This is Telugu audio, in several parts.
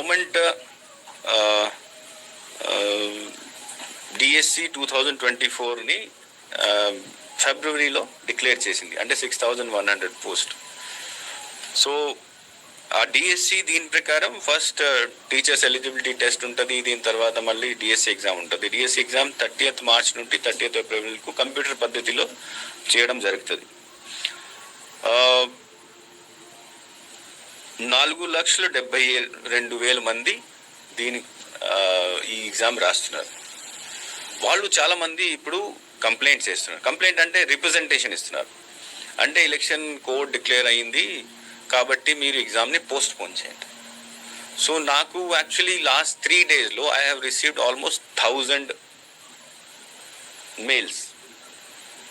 Government DSC two thousand twenty ఫోర్ని ఫిబ్రవరిలో డిక్లేర్ చేసింది. అంటే six thousand one hundred post. So ఆ డిఎస్సి దీని ప్రకారం ఫస్ట్ టీచర్స్ ఎలిజిబిలిటీ టెస్ట్ ఉంటుంది దీని తర్వాత మళ్ళీ డిఎస్సి ఎగ్జామ్ ఉంటుంది. డిఎస్సి ఎగ్జామ్ థర్టీయత్ మార్చ్ నుండి థర్టీయత్ ఏప్రిల్కు కంప్యూటర్ పద్ధతిలో చేయడం జరుగుతుంది. నాలుగు లక్షల డెబ్బై రెండు వేల మంది దీని ఈ ఎగ్జామ్ రాస్తున్నారు. వాళ్ళు చాలామంది ఇప్పుడు కంప్లైంట్ చేస్తున్నారు. కంప్లైంట్ అంటే రిప్రజెంటేషన్ ఇస్తున్నారు. అంటే ఎలక్షన్ కోడ్ డిక్లేర్ అయింది కాబట్టి మీరు ఎగ్జామ్ని పోస్ట్ పోన్ చేయండి. సో నాకు యాక్చువల్లీ లాస్ట్ త్రీ డేస్లో I have received almost thousand mails.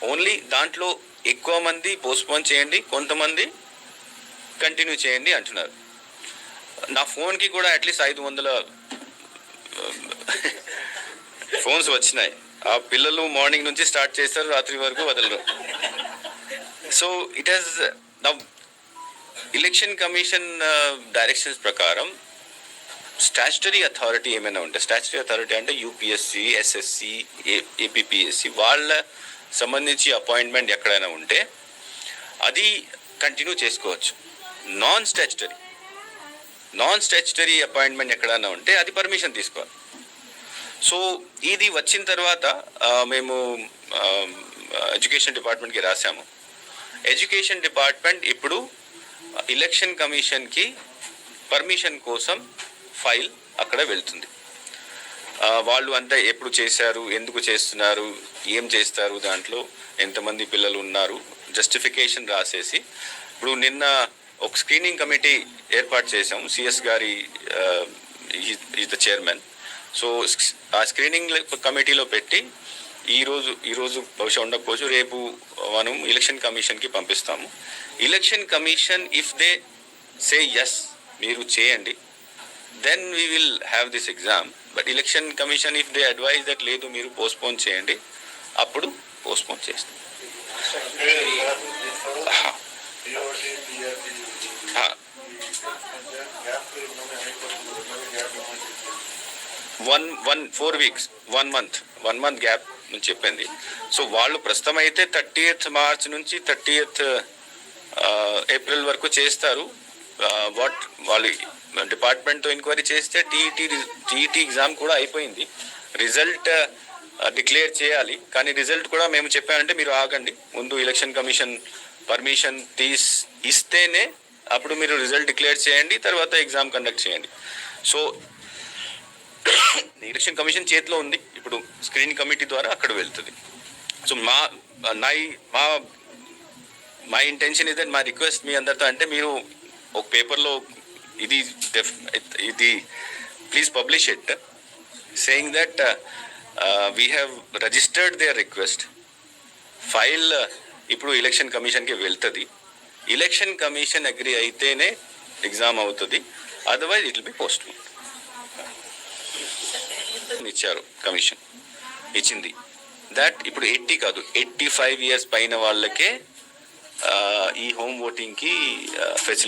Only దాంట్లో ఎక్కువ మంది పోస్ట్పోన్ చేయండి. కొంతమంది కంటిన్యూ చేయండి అంటున్నారు. నా ఫోన్కి కూడా అట్లీస్ట్ ఐదు వందల ఫోన్స్ వచ్చినాయి. ఆ పిల్లలు మార్నింగ్ నుంచి స్టార్ట్ చేస్తారు రాత్రి వరకు వదలరు. సో ఇట్ హాస్ నా ఎలక్షన్ కమిషన్ డైరెక్షన్స్ ప్రకారం స్టాచ్యుటరీ అథారిటీ ఏమైనా ఉంటే స్టాచ్యుటరీ అథారిటీ అంటే యూపీఎస్సి ఎస్ఎస్సి ఏపీఎస్సి వాళ్ళ సంబంధించి అపాయింట్మెంట్ ఎక్కడైనా ఉంటే అది కంటిన్యూ చేసుకోవచ్చు. Non statutory non statutory appointment ఎక్కడైనా ఉంటే అది పర్మిషన్ తీసుకోవాలి. సో ఇది వచ్చిన తర్వాత మేము ఎడ్యుకేషన్ డిపార్ట్మెంట్కి రాసాము ఎడ్యుకేషన్ డిపార్ట్మెంట్ ఇప్పుడు ఎలక్షన్ కమిషన్కి పర్మిషన్ కోసం ఫైల్ అక్కడ వెళ్తుంది. వాళ్ళు అంతా ఎప్పుడు చేశారు ఎందుకు చేస్తున్నారు ఏం చేస్తారు దాంట్లో ఎంతమంది పిల్లలు ఉన్నారు జస్టిఫికేషన్ రాసేసి ఇప్పుడు నిన్న ఒక స్క్రీనింగ్ కమిటీ ఏర్పాటు చేసాం సిఎస్ గారి ఈజ్ ద చైర్మన్ సో ఆ స్క్రీనింగ్ కమిటీలో పెట్టి ఈరోజు ఈరోజు బహుశా ఉండకపోవచ్చు రేపు మనం ఎలక్షన్ కమిషన్కి పంపిస్తాము. Election commission if they say yes మీరు చేయండి. Then we will have this exam but election commission if they advise that లేదు మీరు పోస్ట్పోన్ చేయండి అప్పుడు పోస్ట్పోన్ చేస్తాం. One one four weeks one month one month gap నుంచి చెప్పింది. సో వాళ్ళు ప్రస్తుతం అయితే థర్టీయత్ మార్చ్ నుంచి థర్టీయత్ ఏప్రిల్ వరకు చేస్తారు. వాట్ వాళ్ళు డిపార్ట్మెంట్తో ఎంక్వైరీ చేస్తే టీఈటీ టీఈటీ ఎగ్జామ్ కూడా అయిపోయింది. రిజల్ట్ డిక్లేర్ చేయాలి. కానీ రిజల్ట్ కూడా మేము చెప్పామంటే మీరు ఆగండి. ముందు ఎలక్షన్ కమిషన్ పర్మిషన్ తీస్ ఇస్తేనే అప్పుడు మీరు రిజల్ట్ డిక్లేర్ చేయండి తర్వాత ఎగ్జామ్ కండక్ట్ చేయండి. సో ఎలక్షన్ కమిషన్ చేతిలో ఉంది. ఇప్పుడు స్క్రీన్ కమిటీ ద్వారా అక్కడ వెళ్తుంది. సో మా నా మా మా ఇంటెన్షన్ ఇదే మా రిక్వెస్ట్ మీ అందరితో అంటే మీరు ఒక పేపర్లో ఇది ఇది please publish it saying that we have registered their request file ఇప్పుడు ఎలక్షన్ కమిషన్కి వెళ్తుంది. ఎలక్షన్ కమిషన్ అగ్రి అయితేనే ఎగ్జామ్ అవుతుంది. అదర్వైజ్ ఇట్ బి పోస్ట్ ఇచ్చారు కమిషన్ ఇచ్చింది. దట్ ఇప్పుడు ఎయిటీ కాదు. ఎయిటీ ఫైవ్ ఇయర్స్ పైన వాళ్ళకే uh, ఈ హోమ్ ఓటింగ్కి ఫెసిలిటీ